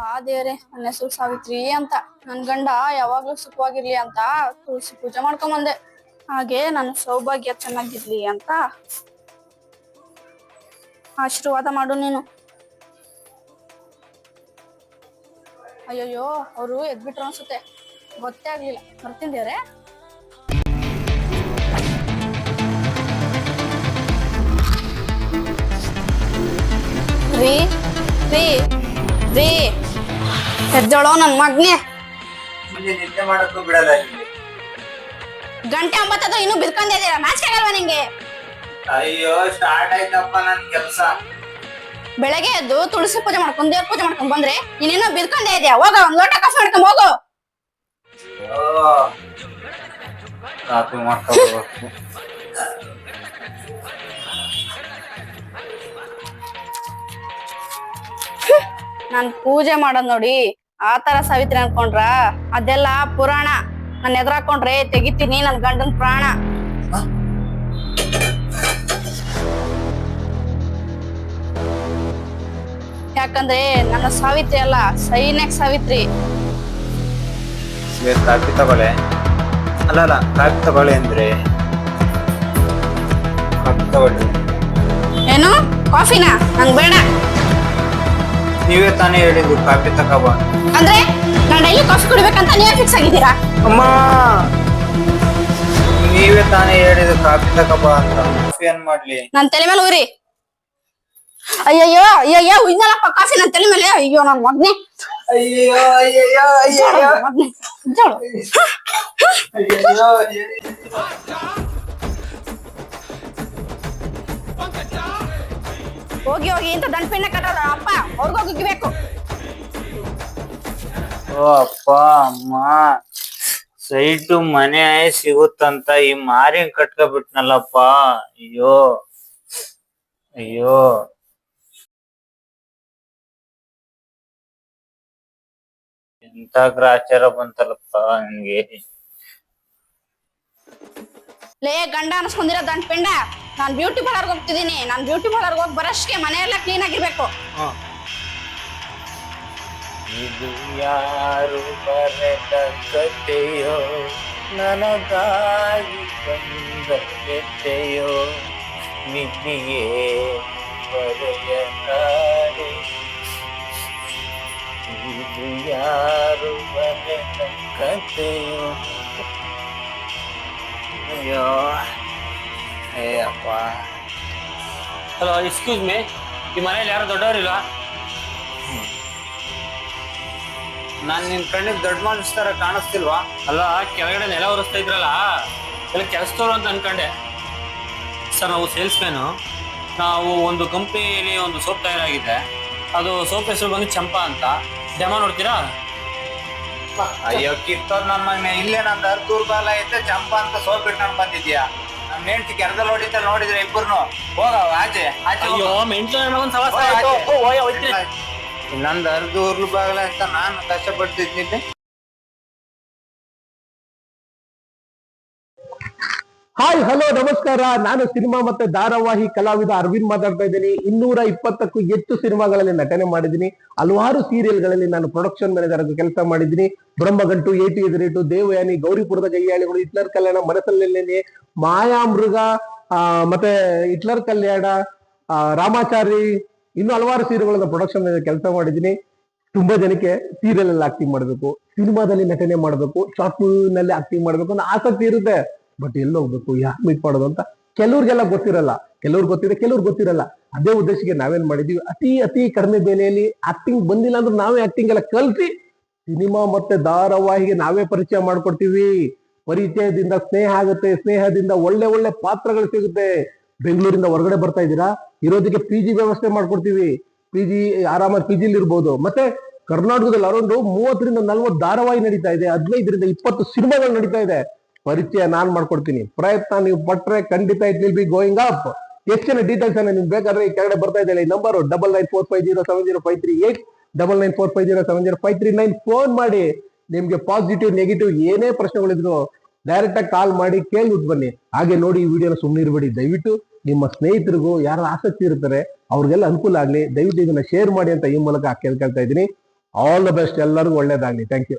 ಆ ದೇವ್ರೆ, ನನ್ನ ಹೆಸರು ಸಾವಿತ್ರಿ ಅಂತ. ನನ್ ಗಂಡ ಯಾವಾಗ್ಲೂ ಸುಖವಾಗಿರ್ಲಿ ಅಂತ ತುಳಸಿ ಪೂಜೆ ಮಾಡ್ಕೊಂಡ್ ಬಂದೆ ಹಾಗೆ ನನ್ನ ಸೌಭಾಗ್ಯ ಚೆನ್ನಾಗಿರ್ಲಿ ಅಂತ ಆಶೀರ್ವಾದ ಮಾಡು ನೀನು. ಅಯ್ಯಯ್ಯೋ, ಅವರು ಎದ್ಬಿಟ್ರು ಅನ್ಸುತ್ತೆ. ಗೊತ್ತೇ ಆಗ್ಲಿಲ್ಲ. ಬರ್ತೀನಿ ದೇವ್ರೆ. ರೀ ರೀ. ಎದ್ದೋಳೋ ನನ್ ಮಗ್ನೆ. ಮುಂದೆ ನಿದ್ದೆ ಮಾಡಕ್ಕೂ ಬಿಡಲ್ಲ ಇಲ್ಲಿ ಗಂಟೆ ಒಂಬತ್ತದ ಇನ್ನೂ ಬಿದ್ಕೊಂಡೇ ಇದೀರಾ? ನಾಚಿಕೆ ಆಗಲ್ವಾ ನಿಂಗೆ? ಅಯ್ಯೋ ಸ್ಟಾರ್ಟ್ ಆಯ್ತಪ್ಪ ನನ್ ಕೆಲ್ಸ. ಬೆಳಗ್ಗೆ ಎದ್ದು ತುಳಸಿ ಪೂಜೆ ಮಾಡ್ಕೊಂಡು ದೇವ್ರ ಪೂಜೆ ಮಾಡ್ಕೊಂಡ್ ಬಂದ್ರೆ ನೀನೇನೋ ಬಿದ್ಕೊಂಡೇ ಇದೆಯಾ? ಹೋಗ ಒಂದ್ ಲೋಟ ಕಾಫಿ ಮಾಡ್ಕೊಂಡ್ ಹೋಗು. ಅಯ್ಯೋ ಕಾಫಿ ಮಾಡ್ಕೋಬೇಕು ನಾನ್ ಪೂಜೆ ಮಾಡೋದ್ ನೋಡಿ. ಆ ತರ ಸಾವಿತ್ರಿ ಅನ್ಕೊಂಡ್ರ? ಅದೆಲ್ಲ ಪುರಾಣ. ನನ್ ಎದುರಾಕೊಂಡ್ರೆ ತೆಗಿತೀನಿ ನನ್ ಗಂಡನ್ ಪ್ರಾಣ. ಯಾಕಂದ್ರೆ ನನ್ನ ಸಾವಿತ್ರಿ ಅಲ್ಲ ಸೈನ್ಯಕ್ ಸಾವಿತ್ರಿ. ಕಾಫಿ ತಗೊಳ್ಳೆ. ಅಲ್ಲ ಅಲ್ಲ ಕಾಫಿ ತಗೊಳ್ಳಿ ಅಂದ್ರೆ? ಕಾಫಿ ತಗೊಳ್ಳಿ. ಏನು? ಕಾಫಿನಾ? ನಂಗ್ ಬೇಡ. ನೀವೇ ತಾನೇ ಹೇಳಿದ್ರು ಕಾಫಿ ತಗೋಬ ಅಂದ್ರೆ ನಾನು ಡೈಲಿ ಕಾಫಿ ಕುಡಿಬೇಕಂತ ನೀವೇ ಫಿಕ್ಸ್ ಆಗಿದ್ದೀರಾ? ಅಮ್ಮ ನೀವೇ ತಾನೇ ಹೇಳಿದ್ರು ಕಾಫಿ ತಗೋಬ ಅಂತ. ಕಾಫಿ ಏನ್ ಮಾಡ್ಲಿ? ನನ್ ತಲೆ ಮೇಲೆ ಊರಿ. ಅಯ್ಯಯ್ಯೋ ಅಯ್ಯಯ್ಯೋ ಉಯ್ದಲ್ಲಪ್ಪ ಕಾಫಿ ನನ್ ತಲೆ ಮೇಲೆ. ಅಯ್ಯೋ ನನ್ ಮಗ್ನೆ. ಅಯ್ಯೋ ಅಯ್ಯಯ್ಯೋ ಅಯ್ಯಯ್ಯೋ. ಅಯ್ಯಯ್ಯೋ ಹೋಗಿ ಹೋಗಿ ಇಂತ ದಂಡ್ಪಿಣ್ಣ ಕಟ್ಟೋದ ಅಪ್ಪ ಅವ್ರಿಗೋಗಿ ಉಗ್ಬೇಕು ಓ ಅಪ್ಪ ಅಮ್ಮ. ಸೈಟು ಮನೆ ಸಿಗುತ್ತಂತ ಈ ಮಾರಿ ಕಟ್ಕೊಬಿಟ್ನಲ್ಲಪ್ಪ. ಅಯ್ಯೋ. ಅಯ್ಯೋ. ಎಂತ ಗ್ರಾಚಾರ ಬಂತಲ್ಲಪ್ಪ ನನ್ಗೆ ಲೇ ಗಂಡ ಅನ್ಸ್ಕೊಂಡಿರೋ ದಂಡ್ಪಿಂಡ ನಾನ್ ಬ್ಯೂಟಿ ಪಾರ್ಲರ್ ಹೋಗ್ತಿದೀನಿ ನಾನ್ ಬ್ಯೂಟಿ ಪಾರ್ಲರ್ ಹೋಗಿ ಮನೆ ಮನೆಯೆಲ್ಲ ಕ್ಲೀನ್ ಆಗಿರ್ಬೇಕು ಇದು ಯಾರು ಬರೆದ ಕಥೆಯೋ ನನಗಾಗಿ ಬಂದ ವ್ಯಥೆಯೋ ನಿಧಿಯೇ ಬರೆಯಲಾರೆ. ಇದು ಯಾರು ಬರೆದ ಕಥೆಯೋ ಅಯ್ಯೋ ಅಪ್ಪ ಹಲೋ ಎಕ್ಸ್ಕ್ಯೂಸ್ ಮೀ ಈ ಮನೇಲಿ ಯಾರು ದೊಡ್ಡವರಿಲ್ಲ? ನಾನ್ ನಿನ್ ಕಣ್ಣಿಗೆ ದೊಡ್ಡ ಮನುಷ್ಯ ತರ ಕಾಣಿಸ್ತಿಲ್ವಾ? ಅಲ್ಲ ಕೆಳಗಡೆ ನೆಲ ಒರೆಸ್ತಾ ಇದ್ರಲ್ಲ? ಎಲ್ಲ ಕೆಲಸದವ್ರು ಅಂತ ಅನ್ಕೊಂಡೆ. ಸರ್ ನಾವು ಸೇಲ್ಸ್ ಮ್ಯಾನು ನಾವು ಒಂದು ಕಂಪ್ನಿಯಲ್ಲಿ ಒಂದು ಸೋಪ್ ತಯಾರಾಗಿದೆ. ಅದು ಸೋಪ್ ಹೆಸರು ಬಂದು ಚಂಪಾ ಅಂತ. ಡೆಮೋ ನೋಡ್ತೀರಾ? ಅಯ್ಯೋ ಕಿತ್ತೋದ್ ನನ್ನ ಮನೆ ಇಲ್ಲೇ ನಂದು ಅರ್ಧೂರ್ ಬಾಲ ಐತೆ ಚಂಪ ಅಂತ ಸೋಪ್ ಇಟ್ಕೊಂಡು ಬಂದಿದ್ಯಾ? ನಮ್ ಹೆಂಡತಿ ಕೆರದಲ್ಲಿ ಹೊಡಿತ ನೋಡಿದ್ರೆ ಇಬ್ಬರು ಹೋಗವ ಆಚೆ. ಆಚೆ ಅಯ್ಯೋ ಮೆಂಟ್ಲು ನನಗೊಂದು ಸವಾಸ ಆಯ್ತು ಓ, ಅರ್ಧ ಊರ್ಲು ಬಾಗಲ ಅಂತ ನಾನು ಕಷ್ಟಪಡ್ತಿದ್ದೆ ಹಾಯ್ ಹಲೋ ನಮಸ್ಕಾರ. ನಾನು ಸಿನಿಮಾ ಮತ್ತೆ ಧಾರಾವಾಹಿ ಕಲಾವಿದ ಅರವಿಂದ್ ಮಾತಾಡ್ತಾ ಇದ್ದೀನಿ. ಇನ್ನೂರ ಇಪ್ಪತ್ತಕ್ಕೂ ಹೆಚ್ಚು ಸಿನಿಮಾಗಳಲ್ಲಿ ನಟನೆ ಮಾಡಿದ್ದೀನಿ. ಹಲವಾರು ಸೀರಿಯಲ್ಗಳಲ್ಲಿ ನಾನು ಪ್ರೊಡಕ್ಷನ್ ಮ್ಯಾನೇಜರ್ ಆಗಿ ಕೆಲಸ ಮಾಡಿದ್ದೀನಿ. ಬ್ರಹ್ಮಗಂಟು ಏಟು ಎದುರೇಟು ದೇವಯಾನಿ ಗೌರಿಪುರದ ಗೈಯಾಳಿಗಳು ಹಿಟ್ಲರ್ ಕಲ್ಯಾಣ ಮನಸಲ್ಲೆಲ್ಲೇನೆ ಮಾಯಾಮೃಗ ಆ, ಮತ್ತೆ ಹಿಟ್ಲರ್ ಕಲ್ಯಾಣ ರಾಮಾಚಾರಿ ಇನ್ನು ಹಲವಾರು ಸೀರೆಗಳನ್ನ ಪ್ರೊಡಕ್ಷನ್ ಕೆಲಸ ಮಾಡಿದ್ದೀನಿ. ತುಂಬಾ ಜನಕ್ಕೆ ಸೀರಿಯಲ್ ಅಲ್ಲಿ ಆಕ್ಟಿಂಗ್ ಮಾಡಬೇಕು, ಸಿನಿಮಾದಲ್ಲಿ ನಟನೆ ಮಾಡಬೇಕು ಶಾರ್ಟ್ ಮೂವಿನಲ್ಲಿ ಆಕ್ಟಿಂಗ್ ಮಾಡಬೇಕು ಅನ್ನೋ ಆಸಕ್ತಿ ಇರುತ್ತೆ. ಬಟ್ ಎಲ್ಲಿ ಹೋಗ್ಬೇಕು, ಯಾಕೆ ಮೀಟ್ ಮಾಡೋದು ಅಂತ ಕೆಲವ್ರಿಗೆಲ್ಲ ಗೊತ್ತಿರಲ್ಲ. ಕೆಲವ್ರಿಗೆ ಗೊತ್ತಿದೆ ಕೆಲವ್ರಿಗೆ ಗೊತ್ತಿರಲ್ಲ. ಅದೇ ಉದ್ದೇಶಕ್ಕೆ ನಾವೇನ್ ಮಾಡಿದೀವಿ? ಅತಿ ಅತಿ ಕಡಿಮೆ ಬೆಲೆಯಲ್ಲಿ ಆಕ್ಟಿಂಗ್ ಬಂದಿಲ್ಲ ಅಂದ್ರೆ ನಾವೇ ಆಕ್ಟಿಂಗ್ ಎಲ್ಲ ಕಲ್ತಿ ಸಿನಿಮಾ ಮತ್ತೆ ಧಾರಾವಾಹಿಗೆ ನಾವೇ ಪರಿಚಯ ಮಾಡ್ಕೊಡ್ತೀವಿ. ಪರಿಚಯದಿಂದ ಸ್ನೇಹ ಆಗುತ್ತೆ, ಸ್ನೇಹದಿಂದ ಒಳ್ಳೆ ಒಳ್ಳೆ ಪಾತ್ರಗಳು ಸಿಗುತ್ತೆ. ಬೆಂಗಳೂರಿಂದ ಹೊರಗಡೆ ಬರ್ತಾ ಇದ್ದೀರಾ? ಇರೋದಕ್ಕೆ ಪಿ ಜಿ ವ್ಯವಸ್ಥೆ ಮಾಡ್ಕೊಡ್ತೀವಿ. ಪಿ ಜಿ ಆರಾಮಾಗಿ ಪಿ ಜಿಲಿ ಇರ್ಬೋದು. ಮತ್ತೆ ಕರ್ನಾಟಕದಲ್ಲಿ ಅರೌಂಡ್ ಮೂವತ್ತರಿಂದ ನಲ್ವತ್ತು ಧಾರಾವಾಹಿ ನಡೀತಾ ಇದೆ. ಹದಿನೈದರಿಂದ ಇಪ್ಪತ್ತು ಸಿನಿಮಾಗಳು ನಡೀತಾ ಇದೆ. ಪರಿಚಯ ನಾನ್ ಮಾಡ್ಕೊಡ್ತೀನಿ. ಪ್ರಯತ್ನ ನೀವು ಪಟ್ರೆ ಖಂಡಿತ it will be going up. ಹೆಚ್ಚಿನ ಡೀಟೇಲ್ಸ್ ಅನ್ನ ನಿಮ್ಗೆ ಬೇಕಾದ್ರೆ ಈ ಕೆಳಗಡೆ ಬರ್ತಾ ಇದೆ ಈ number double nine four five zero seven zero five three eight double nine four five zero seven zero five three nine phone ಮಾಡಿ. ನಿಮ್ಗೆ ಪಾಸಿಟಿವ್ ನೆಗೆಟಿವ್ ಏನೇ ಪ್ರಶ್ನೆಗಳಿದ್ರು ಡೈರೆಕ್ಟ್ ಆಗಿ ಕಾಲ್ ಮಾಡಿ ಕೇಳ್ಬಿಟ್ಟು ಬನ್ನಿ. ಹಾಗೆ ನೋಡಿ ಈ ವಿಡಿಯೋನ ಸುಮ್ಮನೆ ಇರಬೇಡಿ. ದಯವಿಟ್ಟು ನಿಮ್ಮ ಸ್ನೇಹಿತರಿಗೂ ಯಾರು ಆಸಕ್ತಿ ಇರ್ತಾರೆ, ಅವ್ರಿಗೆಲ್ಲ ಅನುಕೂಲ ಆಗ್ಲಿ. ದಯವಿಟ್ಟು ಇದನ್ನ ಶೇರ್ ಮಾಡಿ ಅಂತ ಈ ಮೂಲಕ ಕೇಳ್ಕೊಳ್ತಾ ಇದ್ದೀನಿ. ಆಲ್ ದ ಬೆಸ್ಟ್ ಎಲ್ಲರಿಗೂ ಒಳ್ಳೇದಾಗ್ಲಿ. Thank you